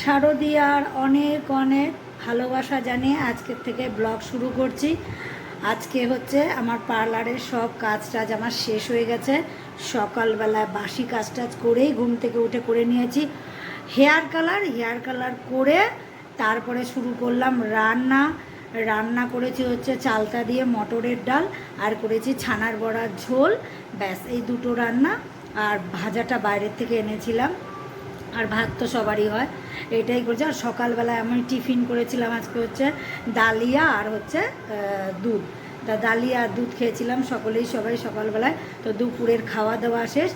শারদিয়ার অনেক অনেক ভালোবাসা জানিয়ে আজকের থেকে ব্লগ শুরু করছি। আজকে হচ্ছে আমার পার্লারের সব কাজ টাজ আমার শেষ হয়ে গেছে। সকালবেলায় বাসি কাজ টাজ করেই ঘুম থেকে উঠে করে নিয়েছি। হেয়ার কালার হেয়ার কালার করে তারপরে শুরু করলাম রান্না। রান্না করেছি হচ্ছে চালতা দিয়ে মটরের ডাল আর করেছি ছানার বড়ার ঝোল। ব্যাস, এই দুটো রান্না আর ভাজাটা বাইরের থেকে এনেছিলাম। আর ভাত তো সবারই হয়। এটাই করছে। আর সকালবেলায় আমি টিফিন করেছিলাম আজকে হচ্ছে ডালিয়া আর হচ্ছে দুধ। তা ডালিয়া আর দুধ খেয়েছিলাম, সকলেই সবাই সকালবেলায়। তো দুপুরের খাওয়া দাওয়া শেষ।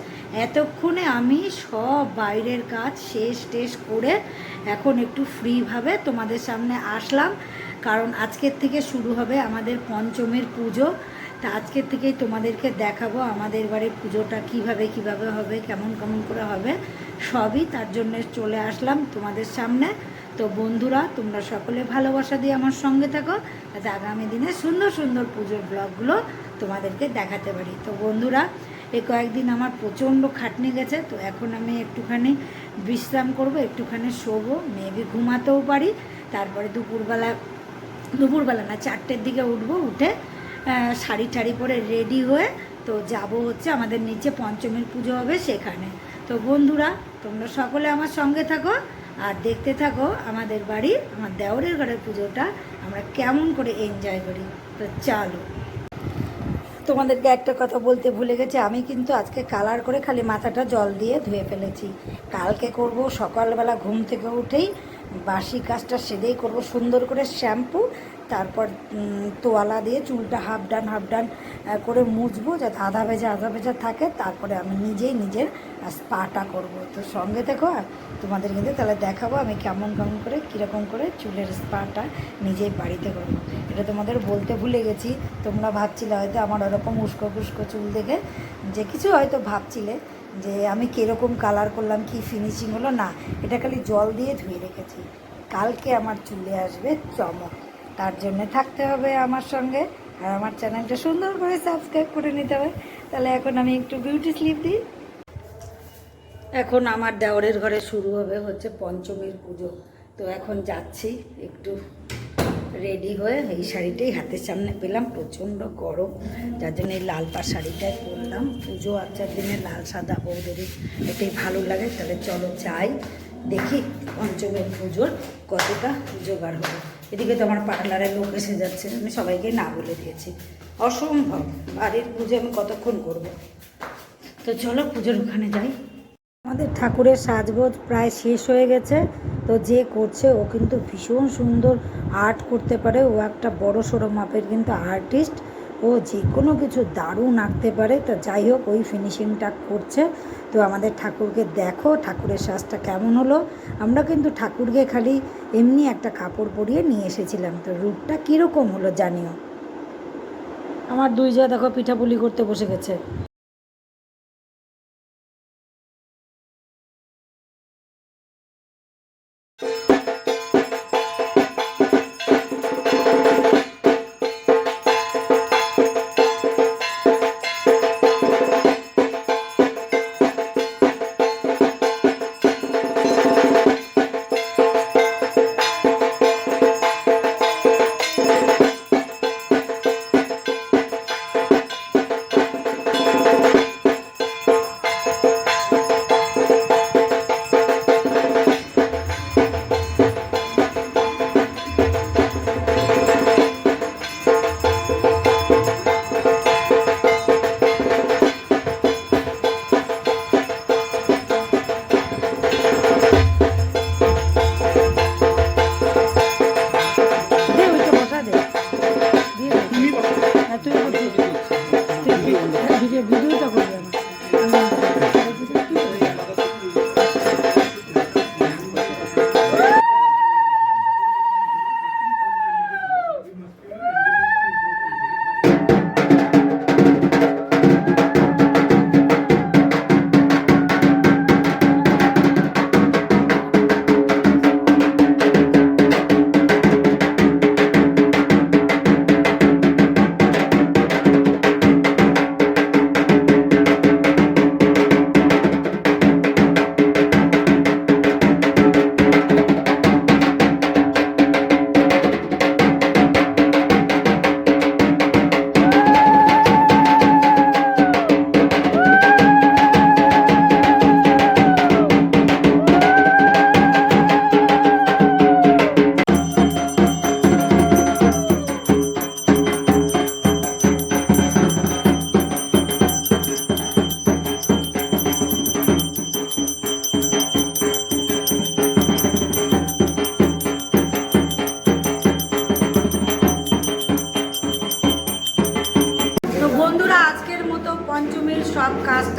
এতক্ষণে আমি সব বাইরের কাজ শেষ টেস করে এখন একটু ফ্রিভাবে তোমাদের সামনে আসলাম। কারণ আজকের থেকে শুরু হবে আমাদের পঞ্চমের পুজো। তা আজকের থেকেই তোমাদেরকে দেখাবো আমাদের বাড়ির পুজোটা কীভাবে কীভাবে হবে, কেমন কেমন করে হবে। সবই তার জন্য চলে আসলাম তোমাদের সামনে। তো বন্ধুরা, তোমরা সকলে ভালোবাসা দিয়ে আমার সঙ্গে থাকো। যাতে আগামী দিনে সুন্দর সুন্দর পুজোর ব্লগগুলো তোমাদেরকে দেখাতে পারি। তো বন্ধুরা এই কয়েকদিন আমার প্রচণ্ড খাটনি গেছে, তো এখন আমি একটুখানি বিশ্রাম করব, একটুখানি শোবো মেবি ঘুমাতেও পারি। তারপরে দুপুরবেলা দুপুরবেলা না, চারটের দিকে উঠবো, উঠে শাড়ি টাড়ি পরে রেডি হয়ে তো যাব হচ্ছে আমাদের নিচে পঞ্চমীর পুজো হবে সেখানে। তো বন্ধুরা, তোমরা সকলে আমার সঙ্গে থাকো আর দেখতে থাকো আমাদের বাড়ির আমার দেওরের ঘরের পুজোটা। আমরা কেমন করে এনজয় করি। তো চলো। তোমাদেরকে একটা কথা বলতে ভুলে গেছি, আমি কিন্তু আজকে কালার করে খালি মাথাটা জল দিয়ে ধুয়ে ফেলেছি। কালকে করব সকালবেলা ঘুম থেকে উঠেই বাসি কাজটা সেরেই করব, সুন্দর করে শ্যাম্পু তারপর তোয়ালা দিয়ে চুলটা হাফ ডান হাফ ডান করে মুছবো, যাতে আধা ভেজা আধা ভেজা থাকে। তারপরে আমি নিজেই নিজের স্পাটা করব। তো সঙ্গে দেখো তোমাদের কিন্তু তাহলে দেখাবো আমি কেমন কেমন করে, কীরকম করে চুলের স্পাটা নিজেই বাড়িতে করব। এটা তোমাদের বলতে ভুলে গেছি। তোমরা ভাবছিলে হয়তো আমার ওরকম উস্কো কুস্কো চুল দেখে। যে কিছু হয়তো ভাবছিলে যে আমি কীরকম কালার করলাম, কি ফিনিশিং হলো, না। এটা খালি জল দিয়ে ধুয়ে রেখেছি। কালকে আমার চুলে আসবে চমক। তার জন্য থাকতে হবে আমার সঙ্গে। আর আমার চ্যানেলটা সুন্দর করে সাবস্ক্রাইব করে নিতে হবে। তাহলে এখন আমি একটু বিউটি স্লিপ দিই। এখন আমার দেওরের ঘরে শুরু হবে হচ্ছে পঞ্চমীর পুজো। তো এখন যাচ্ছি একটু রেডি হয়ে এই শাড়িটাই হাতের সামনে পেলাম। প্রচণ্ড গরম। যার জন্য এই লাল পাড় শাড়িটাই পরলাম। পুজো আর চার দিনে লাল সাদা বৌদেরই এটাই ভালো লাগে। তাহলে চলো যাই। দেখি পঞ্চমীর পুজোর কতটা জোগাড় হবে। এদিকে তো আমার পার্লারের লোক এসে যাচ্ছে, আমি সবাইকে না বলে দিয়েছি। অসম্ভব, বাড়ির পুজো আমি কতক্ষণ করব? তো চলো পুজোর ওখানে যাই। আমাদের ঠাকুরের সাজগোজ প্রায় শেষ হয়ে গেছে, তো যে করছে ও কিন্তু ভীষণ সুন্দর আর্ট করতে পারে। ও একটা বড় সড়ো মাপের কিন্তু আর্টিস্ট ও যে কোনো কিছু দারুণ আঁকতে পারে, তো যাই হোক, ওই ফিনিশিংটা করছে। তো আমাদের ঠাকুরকে দেখো, ঠাকুরের শ্বাসটা কেমন হলো। আমরা কিন্তু ঠাকুরকে খালি এমনি একটা কাপড় পরিয়ে নিয়ে এসেছিলাম। তো রূপটা কীরকম হলো জানিও? আমার দুই যা দেখো পিঠাপুলি করতে বসে গেছে।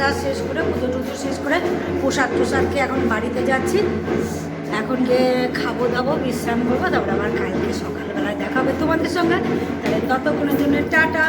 কাজটা শেষ করে, পুজো টুজো শেষ করে প্রসাদ প্রসাদকে এখন বাড়িতে যাচ্ছি। এখন গিয়ে খাব দাবো, বিশ্রাম করব, তারপরে আবার কালকে সকালবেলায় দেখাবে তোমাদের সঙ্গে। তাহলে ততক্ষণের জন্য টাটা।